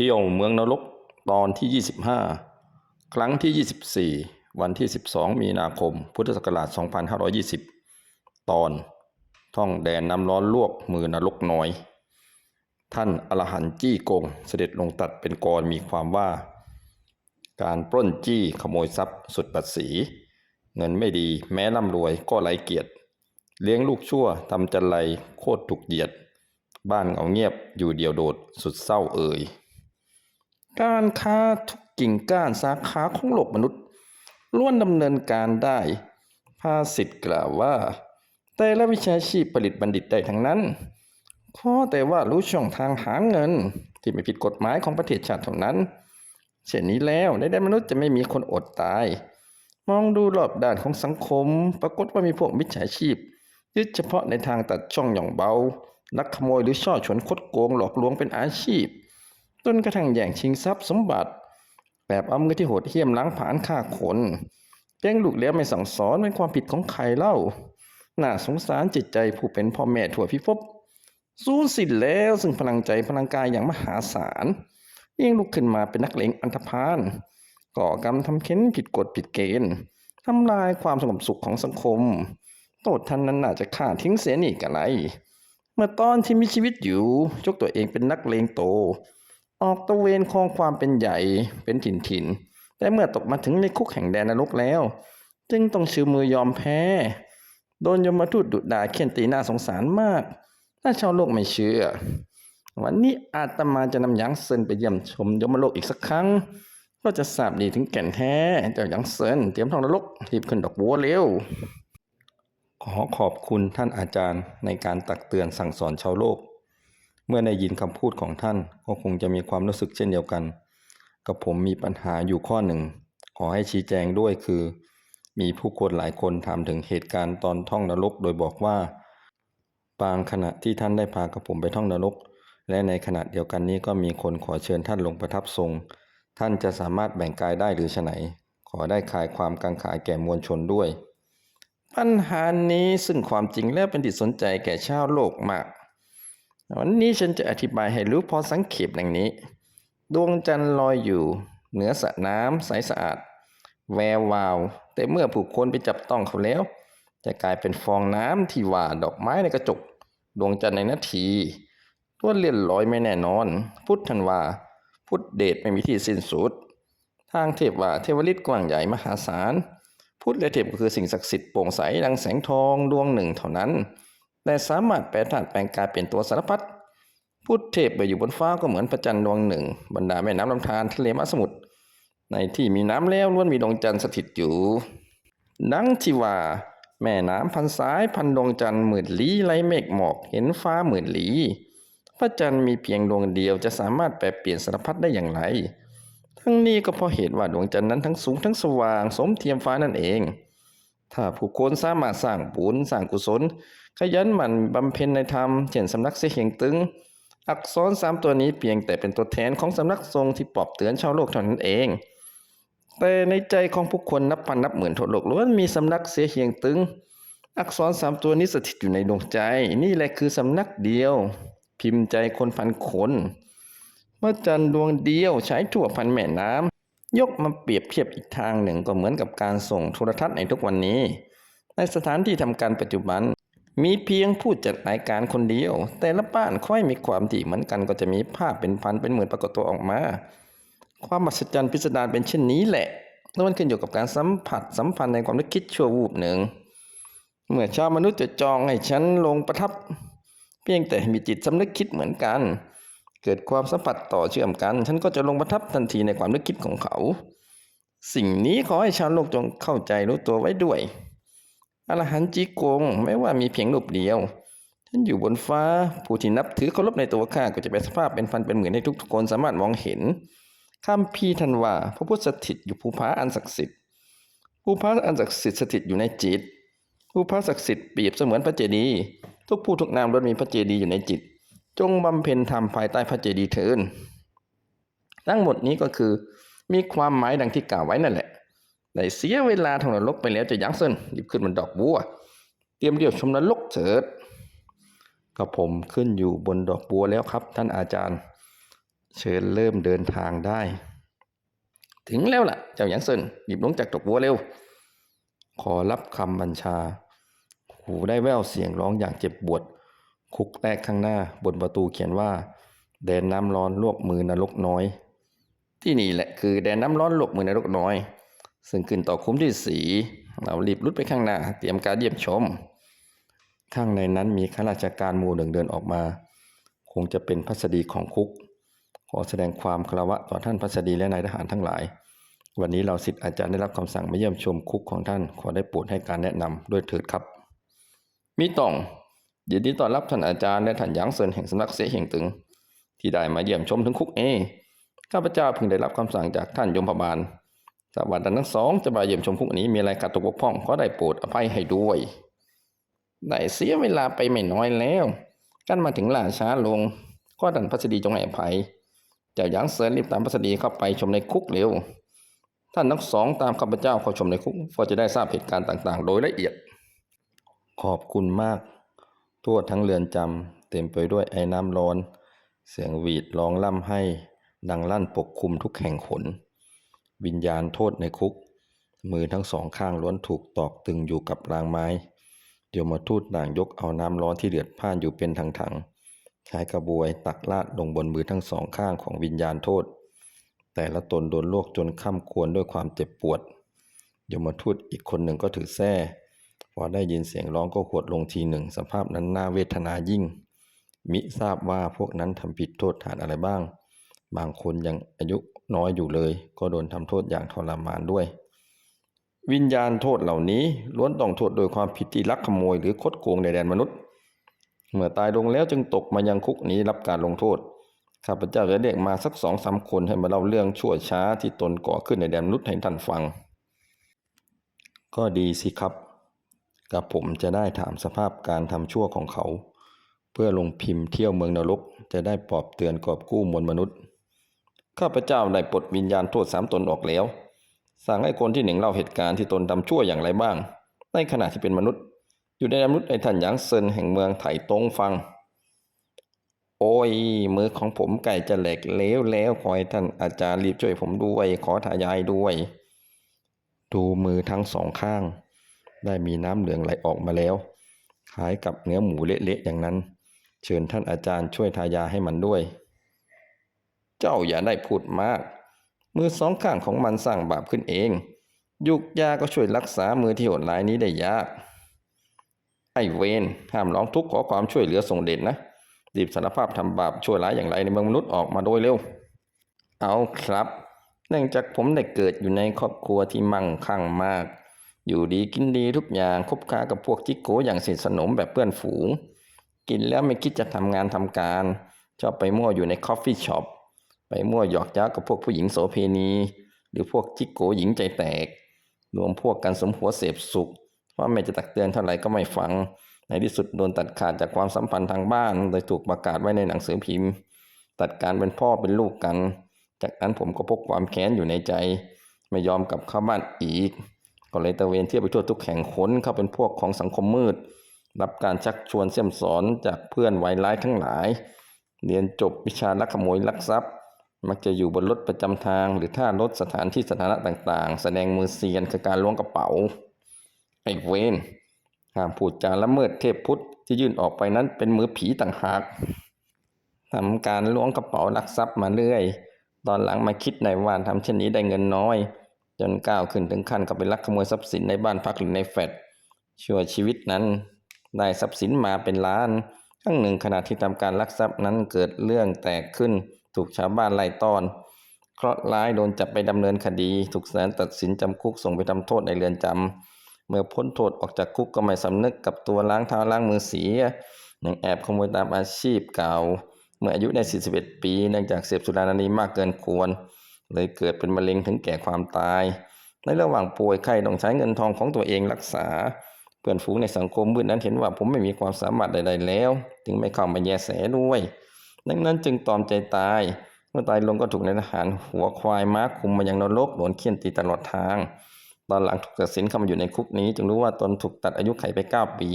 เที่ยวเมืองนรกตอนที่ 25 ครั้งที่ 24 วันที่ 12 มีนาคม พุทธศักราช 2520 ตอน ท่องแดนน้ำร้อนลวกมือนรกน้อย ท่านอรหันจี้กงเสด็จลงตัดเป็นกรมีความว่า การปล้นจี้ขโมยทรัพย์สุดปัดสี เงินไม่ดีแม้ร่ำรวยก็ไร้เกียรติเลี้ยงลูกชั่วทำจันไรโคตรถูกเหยียด บ้านเงาเงียบอยู่เดียวโดดสุดเศร้าเอ่ย การค้าทุกกิ่งก้านสาขาของโลกมนุษย์ล้วนดำเนินการได้ ภาษิตกล่าวว่า แต่ละวิชาชีพผลิตบัณฑิตได้ทั้งนั้น ขอแต่ว่ารู้ช่องทางหาเงินที่ไม่ผิดกฎหมายของประเทศชาติเท่านั้น เช่นนี้แล้วในแดนมนุษย์จะไม่มีคนอดตาย มองดูรอบด้านของสังคม ปรากฏว่ามีพวกมิจฉาชีพ ยึดเฉพาะในทางตัดช่องหย่องเบาลักขโมยหรือช่อฉนคดโกงหลอกลวงเป็นอาชีพ จนกระทั่งแย่งชิงทรัพย์สมบัติ แบบเอาเงินที่โหดเหี้ยมล้างผลาญฆ่าคนแจ้งลูกเลี้ยงไม่สั่งสอนเป็นความผิดของใครเล่า น่าสงสารจิตใจผู้เป็นพ่อแม่ทั่วพิภพสูญสิ้นแล้วซึ่งพลังใจพลังกายอย่างมหาศาลยิ่งลุกขึ้นมาเป็นนักเลงอันธพาลก่อกรรมทำเค้นผิดกฎผิดเกณฑ์ทำลายความสงบสุขของสังคมโทษท่านนั้นน่าจะฆ่าทิ้งเสียนี่กันไร เมื่อตอนที่มีชีวิตอยู่ยกตัวเองเป็นนักเลงโต ออกตะเวนครองความเป็นใหญ่เป็นถิ่นถิ่นแต่เมื่อตกมาถึงในคุกแห่งแดนนรกแล้ว จึงต้องชื่อมือยอมแพ้ โดนยมทูตดุด่าเคี่ยนตีหน่าสงสารมาก ถ้าชาวโลกไม่เชื่อ วันนี้อาตมาจะนำหยางเซินไปเยี่ยมชมยมโลกอีกสักครั้ง ก็จะทราบดีถึงแก่นแท้เจ้าหยางเซินเตรียมทองนรกรีบขึ้นดอกบัวเร็วขอขอบคุณท่านอาจารย์ในการตักเตือนสั่งสอนชาวโลก เมื่อได้ยินคำพูดของท่านก็คงจะมีความรู้สึกเช่นเดียวกัน กับผมมีปัญหาอยู่ข้อหนึ่ง ขอให้ชี้แจงด้วยคือ มีผู้คนหลายคนถามถึงเหตุการณ์ตอนท่องนรก โดยบอกว่า บางขณะที่ท่านได้พากับผมไปท่องนรก และในขณะเดียวกันนี้ก็มีคนขอเชิญท่านลงประทับทรง ท่านจะสามารถแบ่งกายได้หรือไฉนขอได้ขายความกังขาแก่มวลชนด้วย ปัญหานี้ซึ่งความจริงแล้วเป็นที่สนใจแก่ชาวโลกมาก วันนี้ฉันจะอธิบายให้รู้พอสังเขปดังนี้ ดวงจันทร์ลอยอยู่ เหนือสระน้ำใสสะอาด แวววาว แต่เมื่อผู้คนไปจับต้องเขาแล้ว จะกลายเป็นฟองน้ำที่ว่าดอกไม้ในกระจก ดวงจันทร์ในนาทีตัวเลี่ยนลอยไม่แน่นอน พุทธันว่าพุทธเดชไม่มีที่สิ้นสุด ทางเทพว่าเทวฤทธิ์กว้างใหญ่มหาศาล พุทธและเทพก็คือสิ่งศักดิ์สิทธิ์โปร่งใสดังแสงทองดวงหนึ่งเท่านั้น แต่สามารถแปลธาตุแปลงกายเปลี่ยนตัวสารพัดพุทธเทพไปอยู่บนฟ้าก็เหมือนพระจันทร์ดวงหนึ่ง บรรดาแม่น้ำลำธารทะเลมหาสมุทรในที่มีน้ำแล้วล้วนมีดวงจันทร์สถิตอยู่ ดังที่ว่าแม่น้ำพันสายพันดวงจันทร์หมื่นลี้ไร้เมฆหมอกเห็นฟ้าหมื่นลี้พระจันทร์มีเพียงดวงเดียวจะสามารถแปลเปลี่ยนสารพัดได้อย่างไร ทั้งนี้ก็เพราะเหตุว่าดวงจันทร์นั้นทั้งสูงทั้งสว่างสมเทียมฟ้านั่นเอง ถ้าผู้คนสามารถสร้างบุญสร้างกุศล ขยันหมั่นบำเพ็ญในธรรมเช่นสำนักเสียงตึง อักษรสามตัวนี้เพียงแต่เป็นตัวแทนของสำนักทรงที่ปลอบเตือนชาวโลกเท่านั้นเอง แต่ในใจของผู้คนนับพันนับหมื่นทั่วโลกล้วนมีสำนักเสียเหียงตึง อักษรสามตัวนี้สถิตอยู่ในดวงใจ นี่แหละคือสำนักเดียว พิมพ์ใจคนพันคนพระจันทร์ดวงเดียวใช้ทั่วพันแม่น้ำยกมาเปรียบเทียบอีกทางหนึ่งก็เหมือนกับการส่งโทรทัศน์ในทุกวันนี้ ในสถานที่ทำการปัจจุบัน มีเพียงผู้จัดรายการคนเดียว แต่ละบ้านค่อยมีความถี่เหมือนกันก็จะมีภาพเป็นพันเป็นหมื่นปรากฏตัวออกมา ความมหัศจรรย์พิสดารเป็นเช่นนี้แหละแล้วมันขึ้นอยู่กับการสัมผัสสัมพันธ์ในความนึกคิดชั่ววูบหนึ่ง เมื่อชาวมนุษย์จะจองให้ฉันลงประทับ เพียงแต่มีจิตสำนึกคิดเหมือนกัน เกิดความสัมผัสต่อเชื่อมกัน ฉันก็จะลงประทับทันทีในความนึกคิดของเขา สิ่งนี้ขอให้ชาวโลกจงเข้าใจรู้ตัวไว้ด้วย อรหันต์จีกงไม่ว่ามีเพียงรูปเดียวฉันอยู่บนฟ้าผู้ที่นับถือเคารพในตัวข้าก็จะเป็นสภาพเป็นพันเป็นหมื่นให้ทุกๆคนสามารถมองเห็นคำพีทันว่าพระพุทธสถิตอยู่ภูผาอันศักดิ์สิทธิ์ภูผาอันศักดิ์สิทธิ์สถิตอยู่ในจิตภูผาศักดิ์สิทธิ์เปรียบเสมือนพระเจดีย์ทุกผู้ทุกนามล้วนมีพระเจดีย์อยู่ในจิต จงบำเพ็ญธรรมภายใต้พระเจดีย์เถินทั้งหมดนี้ก็คือมีความหมายดังที่กล่าวไว้นั่นแหละ ได้เสียเวลาทางนรกไปแล้วจะยั้งเส้นหยิบขึ้นมันดอกบัว เตรียมเดี่ยวชมนรกเถิดกับผมขึ้นอยู่บนดอกบัวแล้วครับ ท่านอาจารย์ เชิญเริ่มเดินทางได้ ถึงแล้วล่ะ เจ้าหยางเซินหยิบลงจากตกบัวเร็ว ขอรับคำบัญชา หูได้แววเสียงร้องอย่างเจ็บปวด คุกแรกข้างหน้าบนประตูเขียนว่า แดนน้ำร้อนลวกมือนรกน้อย ที่นี่แหละคือแดนน้ำร้อนลวกมือนรกน้อย ซึ่งขึ้นต่อคุ้มที่สีเรารีบรุดไปข้างหน้า เตรียมการเยี่ยมชม ข้างในนั้นมีข้าราชการหมู่หนึ่งเดินออกมา คงจะเป็นพัสดีของคุก ขอแสดงความคารวะต่อท่านพัสดีและนายทหารทั้งหลาย วันนี้เราสิทธิ์อาจารย์ได้รับคำสั่งมาเยี่ยมชมคุกของท่าน ขอได้โปรดให้การแนะนำด้วยเถิดครับ มีต่องยินดีต้อนรับท่านอาจารย์และท่านหยางเซินแห่งสำนักเสเหียงตึง ที่ได้มาเยี่ยมชมถึงคุกเอข้าพเจ้าเพิ่งได้รับคำสั่งจากท่านยมพบาล สวัสดีทั้งสองจะมาเยี่ยมชมคุกนี้มีอะไรขัดตกบกพร่องขอได้โปรดอภัยให้ด้วย ได้เสียเวลาไปไม่น้อยแล้วกันมาถึงล่าช้าลง ก็ท่านพัสดีจงให้อภัยเจ้าหยางเซินรีบตามพัสดีเข้าไปชมในคุกเร็ว ท่านทั้งสองตามข้าพเจ้าเข้าชมในคุกเพื่อจะได้ทราบเหตุการณ์ต่างๆ โดยละเอียด ขอบคุณมาก ทั่วทั้งเรือนจำเต็มไปด้วยไอ้น้ำร้อน เสียงหวีดร้องล่ำให้ ดังลั่นปกคลุมทุกแห่งขน วิญญาณโทษในคุก มือทั้งสองข้างล้วนถูกตอกตึงอยู่กับรางไม้โยวมาทูตด่างยกเอาน้ำร้อนที่เดือดพ่านอยู่เป็นถังๆใช้กระบวยตักลาดลงบนมือทั้งสองข้างของวิญญาณโทษ แต่ละตนโดนลวกจนข้ามควรด้วยความเจ็บปวดยมทูตอีกคนหนึ่งก็ถือแส้พอได้ยินเสียงร้องก็ขวดลงทีหนึ่ง สภาพนั้นน่าเวทนายิ่ง มิทราบว่าพวกนั้นทำผิดโทษฐานอะไรบ้าง บางคนยังอายุน้อยอยู่เลย ก็โดนทำโทษอย่างทรมานด้วย วิญญาณโทษเหล่านี้ล้วนต้องโทษโดยความผิดที่ลักขโมยหรือคดโกงในแดนมนุษย์ เมื่อตายลงแล้วจึงตกมายังคุกนี้รับการลงโทษข้าพเจ้าจะเรียกมาสักสองสามคนให้มาเล่าเรื่องชั่วช้าที่ตนก่อขึ้นในแดนมนุษย์ให้ท่านฟัง ก็ดีสิครับ กับผมจะได้ถามสภาพการทำชั่วของเขา เพื่อลงพิมพ์เที่ยวเมืองนรกจะได้ปลอบเตือนกอบกู้มวลมนุษย์ ข้าพเจ้าได้ปลดวิญญาณโทษสามตนออกแล้ว สั่งให้คนที่หนึ่งเล่าเหตุการณ์ที่ตนทำชั่วอย่างไรบ้าง ในขณะที่เป็นมนุษย์ อยู่ในมนุษย์ไอ้ท่านหยางเซินแห่งเมืองไถ่ตงฟัง โอ้ย มือของผมไก่จะแหลกเล้วแล้วขอให้ท่านอาจารย์รีบช่วยผมด้วย ขอทายายด้วย ดูมือทั้งสองข้าง ได้มีน้ำเหลืองไหลออกมาแล้วคล้ายกับเนื้อหมูเละๆอย่างนั้น เชิญท่านอาจารย์ช่วยทายาให้มันด้วย เจ้าอย่าได้พูดมาก มือสองข้างของมันสร้างบาปขึ้นเอง ยุกยาก็ช่วยรักษามือที่โหดร้ายนี้ได้ยาก ไอ้เวนห้ามร้องทุกข์ขอความช่วยเหลือส่งเดชนะรีบสารภาพทำบาปช่วยร้ายอย่างไรในเมืองมนุษย์ออกมาโดยเร็ว เอาครับ เนื่องจากผมได้เกิดอยู่ในครอบครัวที่มั่งคั่งมาก อยู่ดีกินดีทุกอย่างคบค้ากับพวกจิกโกอย่างสนิทสนมแบบเพื่อนฝูง กินแล้วไม่คิดจะทำงานทำการชอบไปมั่วอยู่ในคอฟฟี่ช็อป ไปมั่วหยอกย้ากับพวกผู้หญิงโสเพณี หรือพวกจิกโกหญิงใจแตกรวมพวกกันสมหัวเสพสุขว่าแม่จะตักเตือนเท่าไหร่ก็ไม่ฟัง ในที่สุดโดนตัดขาดจากความสัมพันธ์ทางบ้าน โดยถูกประกาศไว้ในหนังสือพิมพ์ ตัดการเป็นพ่อเป็นลูกกัน จากนั้นผมก็พกความแค้นอยู่ในใจ ไม่ยอมกลับเข้าบ้านอีก ก็เลยตะเวนเที่ยวไปทั่วทุกแห่งค้นเข้าเป็นพวกของสังคมมืด รับการชักชวนเสี่ยมสอนจากเพื่อนวัยร้ายทั้งหลาย เรียนจบวิชาลักขโมยลักทรัพย์ มักจะอยู่บนรถประจำทาง หรือท่ารถสถานที่สถานะต่างๆ แสดงมือเซียนคือการล้วงกระเป๋า ไอ้เวนห้ามพูดจาละเมิดเทพพุทธที่ยื่นออกไปนั้นเป็นมือผีต่างหากทำการล้วงกระเป๋าลักทรัพย์มาเรื่อย ตอนหลังมาคิดในว่าทำเช่นนี้ได้เงินน้อย จนก้าวขึ้นถึงขั้นกับไปลักขโมยทรัพย์สินในบ้านพักหรือในแฟลตชั่วชีวิตนั้น ได้ทรัพย์สินมาเป็นล้านครั้งหนึ่งขณะที่ทำการลักทรัพย์นั้นเกิดเรื่องแตกขึ้น ถูกชาวบ้านไล่ต้อน เคราะห์ร้ายโดนจับไปดำเนินคดี ถูกศาลตัดสินจำคุกส่งไปทำโทษในเรือนจำ เมื่อพ้นโทษออกจากคุกก็ไม่สำนึกกับตัวล้างเท้าล้างมือเสียยังแอบขโมยตามอาชีพเก่า เมื่ออายุได้ 41 ปีเนื่องจากเสพสุรานารีมากเกินควร เลยเกิดเป็นมะเร็งถึงแก่ความตาย ในระหว่างป่วยไข้ต้องใช้เงินทองของตัวเองรักษาเพื่อนฝูงในสังคมมืดนั้นเห็นว่าผมไม่มีความสามารถใด ๆ แล้ว จึงไม่เข้ามาแยแสด้วย ดังนั้นจึงตอมใจตาย เมื่อตายลงก็ถูกนายทหารหัวควายม้าคุมมายังนรกโดนเคี่ยนตีตลอดทาง ตอนหลังถูกตัดสินเข้ามาอยู่ในคุกนี้ จึงรู้ว่าตนถูกตัดอายุไขไปเก้าปี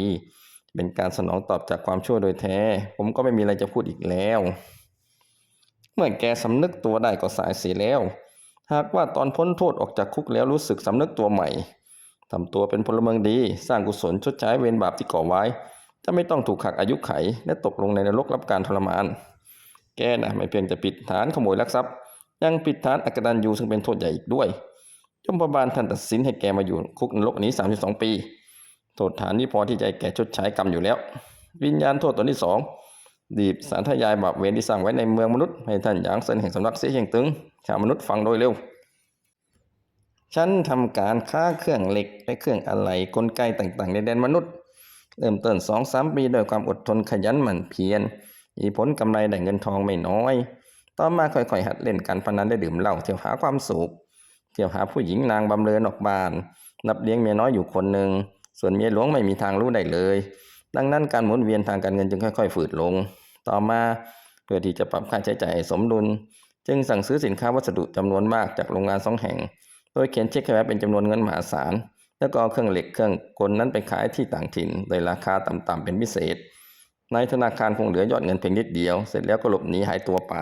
เป็นการสนองตอบจากความชั่วโดยแท้ ผมก็ไม่มีอะไรจะพูดอีกแล้ว เมื่อแกสำนึกตัวได้ก็สายเสียแล้ว หากว่าตอนพ้นโทษออกจากคุกแล้วรู้สึกสำนึกตัวใหม่ทำตัวเป็นพลเมืองดี สร้างกุศลชดใช้เวรบาปที่ก่อไว้ จะไม่ต้องถูกหักอายุไข และตกลงในนรกรับการทรมาน แกนะไม่เพียงจะปิดฐานขโมยลักทรัพย์ ยังปิดฐานอักตันยูซึ่งเป็นโทษใหญ่อีกด้วยยมบาลท่านตัดสินให้แกมาอยู่คุกนรกนี้ 32 ปี โทษฐานนี้พอที่จะให้แกชดใช้กรรมอยู่แล้ว วิญญาณโทษตนที่สองดีบสารทยายบาปเวรที่สร้างไว้ในเมืองมนุษย์ให้ท่านหยางเซินแห่งสำนักเสียเชียงตึงชาวมนุษย์ฟังโดยเร็วฉันทำการค้าเครื่องเหล็กและเครื่องอะไหล่กลไกต่างๆ ในแดนมนุษย์ เริ่มต้นสองสามปีด้วยความอดทนขยันหมั่นเพียร มีผลกำไรได้เงินทองไม่น้อย ต่อมาค่อยๆ หัดเล่นการพนันได้ดื่มเหล้าเที่ยวหาความสุข เที่ยวหาผู้หญิงนางบำเรอนอกบ้าน นับเลี้ยงเมียน้อยอยู่คนหนึ่ง ส่วนเมียหลวงไม่มีทางรู้ได้เลย ดังนั้นการหมุนเวียนทางการเงินจึงค่อย ๆ ฝืดลง ต่อมาเพื่อที่จะปรับค่าใช้จ่ายสมดุล จึงสั่งซื้อสินค้าวัสดุจำนวนมากจากโรงงานสองแห่ง โดยเขียนเช็คให้ไว้เป็นจำนวนเงินมหาศาล แล้วก็เครื่องเหล็กเครื่องกลนั้นไปขายที่ต่างถิ่นโดยราคาต่ำๆเป็นพิเศษ ในธนาคารคงเหลือยอดเงินเพียงนิดเดียว เสร็จแล้วก็หลบหนีหายตัวไป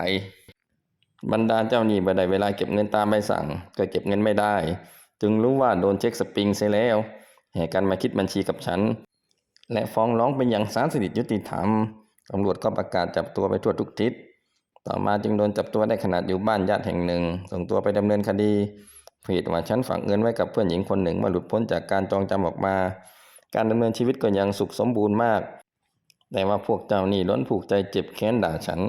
บรรดาเจ้าหนี้บ่ได้เวลาเก็บเงินตามใบสั่ง ก็เก็บเงินไม่ได้ จึงรู้ว่าโดนเช็คสปริงเสียแล้วแห่กันมาคิดบัญชีกับฉัน และฟ้องร้องไปยังศาลสถิตยุติธรรมตำรวจก็ประกาศจับตัวไปทั่วทุกทิศ ต่อมาจึงโดนจับตัวได้ขนาดอยู่บ้านญาติแห่งหนึ่ง ส่งตัวไปดำเนินคดีเหตุว่าฉันฝากเงินไว้กับเพื่อนหญิงคนหนึ่งเมื่อหลุดพ้นจากการจองจำออกมา การดำเนินชีวิตก็ยังสุขสมบูรณ์มาก แต่ว่าพวกเจ้านี่ล้นผูกใจเจ็บแค้นด่าฉัน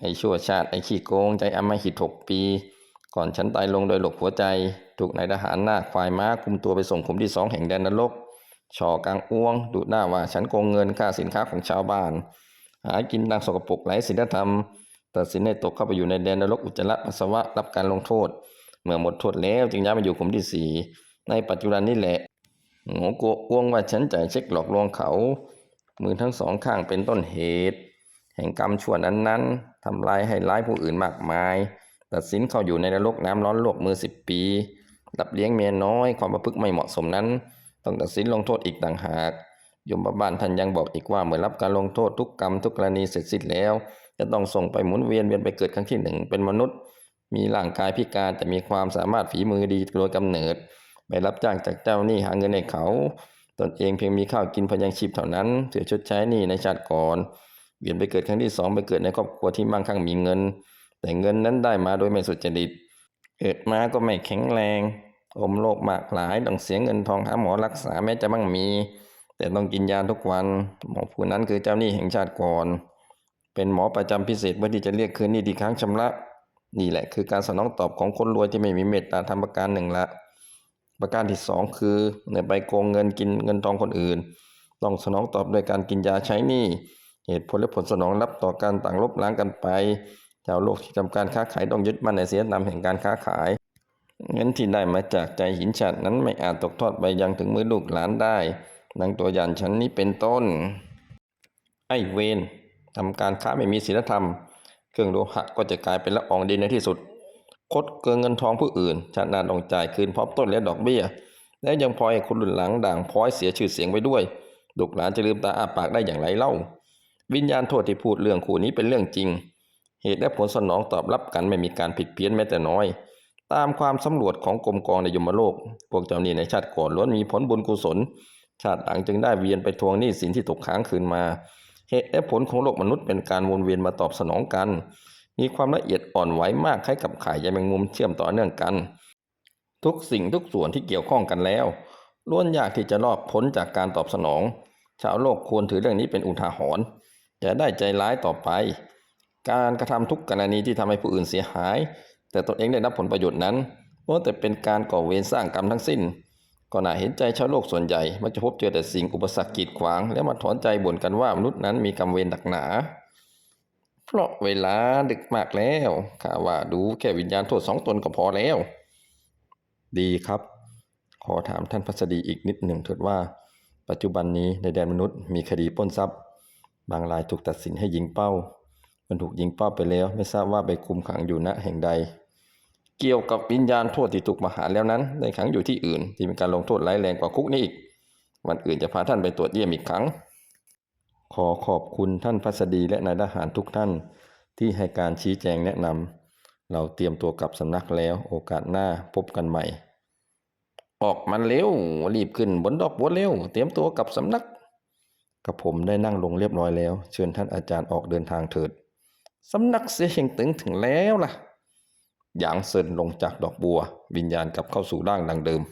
ไอ้ชั่วชาติไอ้ขี้โกงใจอำมหิตหกปี ก่อนฉันตายลงโดยหลบหัวใจ ถูกนายทหารหน้าควายม้าคุมตัวไปส่งขุมที่สองแห่งแดนนรกชอกลางอ้วงดุหน้าว่าฉันโกงเงินค่าสินค้าของชาวบ้าน หากินดังสกปรกไร้ศีลธรรมตัดสินให้ตกเข้าไปอยู่ในแดนนรกอุจจาระปัสสาวะรับการลงโทษ เมื่อหมดโทษแล้วจึงย้ายมาอยู่ขุมที่สี่ในปัจจุบันนี้แหละโง่โกอ้วงว่าฉันจ่ายเช็คหลอกลวงเขา มือทั้งสองข้างเป็นต้นเหตุ แห่งกรรมชั่วนั้นๆทำลายให้ร้ายผู้อื่นมากมาย ตัดสินเขาอยู่ในนรกน้ำร้อนลวกมือสิบปี รับเลี้ยงเมียน้อยความประพฤติไม่เหมาะสมนั้น ต้องตัดสินลงโทษอีกต่างหากยมบาลท่านยังบอกอีกว่าเมื่อรับการลงโทษทุกกรรมทุกกรณีเสร็จสิ้นแล้ว จะต้องส่งไปหมุนเวียนเวียนไปเกิดครั้งที่หนึ่งเป็นมนุษย์ มีร่างกายพิการแต่มีความสามารถฝีมือดีโดยกำเนิด ไปรับจ้างจากเจ้าหนี้หาเงินให้เขา ตนเองเพียงมีข้าวกินพอยังชีพเท่านั้นเถือชดใช้หนี้ในชาติก่อนเวียนไปเกิดครั้งที่สองไปเกิดในครอบครัวที่มั่งคั่งมีเงิน แต่เงินนั้นได้มาโดยไม่สุจริตเกิดมาก็ไม่แข็งแรง อมโรคมากหลายต้องเสียเงินทองหาหมอรักษาแม้จะมั่งมี แต่ต้องกินยาทุกวัน หมอผู้นั้นคือเจ้าหนี้แห่งชาติก่อน เป็นหมอประจำพิเศษเพื่อที่จะเรียกคืนหนี้ที่ค้างชำระ นี่แหละคือการสนองตอบของคนรวยที่ไม่มีเมตตาธรรมประการหนึ่งละ ประการที่สองคือเนี่ยไปโกงเงินกินเงินทองคนอื่น ต้องสนองตอบด้วยการกินยาใช้หนี้เหตุผลและผลสนองรับต่อการต่างลบล้างกันไปชาวโลกที่ทำการค้าขายต้องยึดมั่นในศีลธรรมแห่งการค้าขาย เงินที่ได้มาจากใจหินฉัดนั้นไม่อาจตกทอดไปยังถึงมือลูกหลานได้ดังตัวอย่างฉันนี้เป็นต้น ไอเวนทำการค้าไม่มีศีลธรรม เครื่องโลหะก็จะกลายเป็นละอองดินในที่สุด คดเกินเงินทองผู้อื่นชาติหนาต้องจ่ายคืนพร้อมต้นและดอกเบี้ย และยังพลอยคนรุ่นหลังด่างพร้อยเสียชื่อเสียงไปด้วยลูกหลานจะลืมตาอ้าปากได้อย่างไรเล่า วิญญาณโทษที่พูดเรื่องคู่นี้เป็นเรื่องจริง เหตุและผลสนองตอบรับกันไม่มีการผิดเพี้ยนแม้แต่น้อย ตามความสำรวจของกรมกองในยมโลก พวกเจ้าหนี้ในชาติก่อนล้วนมีผลบุญกุศล ชาติหลังจึงได้เวียนไปทวงหนี้สินที่ตกค้างคืนมา เหตุและผลของโลกมนุษย์เป็นการวนเวียนมาตอบสนองกัน มีความละเอียดอ่อนไหวมากคล้ายกับไข่ใยแมงมุมเชื่อมต่อเนื่องกัน ทุกสิ่งทุกส่วนที่เกี่ยวข้องกันแล้วล้วนยากที่จะรอดพ้นจากการตอบสนอง ชาวโลกควรถือเรื่องนี้เป็นอุทาหรณ์อย่าได้ใจร้ายต่อไป การกระทำทุกกรณีที่ทำให้ผู้อื่นเสียหาย แต่ตนเองได้รับผลประโยชน์นั้นล้วนแต่เป็นการก่อเวรสร้างกรรมทั้งสิ้นก็น่าเห็นใจชาวโลกส่วนใหญ่มักจะพบเจอแต่สิ่งอุปสรรคกีดขวาง แล้วมาถอนใจบ่นกันว่ามนุษย์นั้นมีกรรมเวรหนักหนา เพราะเวลาดึกมากแล้วข้าว่าดูแค่วิญญาณโทษสองตนก็พอแล้ว ดีครับ ขอถามท่านพัสดีอีกนิดหนึ่งเถิดว่า ปัจจุบันนี้ในแดนมนุษย์มีคดีปล้นทรัพย์ บางรายถูกตัดสินให้ยิงเป้า มันถูกยิงเป้าไปแล้ว ไม่ทราบว่าไปคุมขังอยู่ณแห่งใด เกี่ยวกับวิญญาณโทษที่ถูกประหารแล้วนั้นได้ขังอยู่ที่อื่น ที่มีการลงโทษร้ายแรงกว่าคุกนี้อีก วันอื่นจะพาท่านไปตรวจเยี่ยมอีกครั้ง ขอขอบคุณท่านพัสดีและนายทหารทุกท่านที่ให้การชี้แจงแนะนำเราเตรียมตัวกลับสำนักแล้วโอกาสหน้าพบกันใหม่ ออกมันเร็วรีบขึ้นบนดอกบัวเร็ว เตรียมตัวกลับสำนักกับผมได้นั่งลงเรียบร้อยแล้ว เชิญท่านอาจารย์ออกเดินทางเถิดสำนักเสียเฮงตึงถึงแล้วล่ะหยางเซินลงจากดอกบัว วิญญาณกลับเข้าสู่ร่างดังเดิม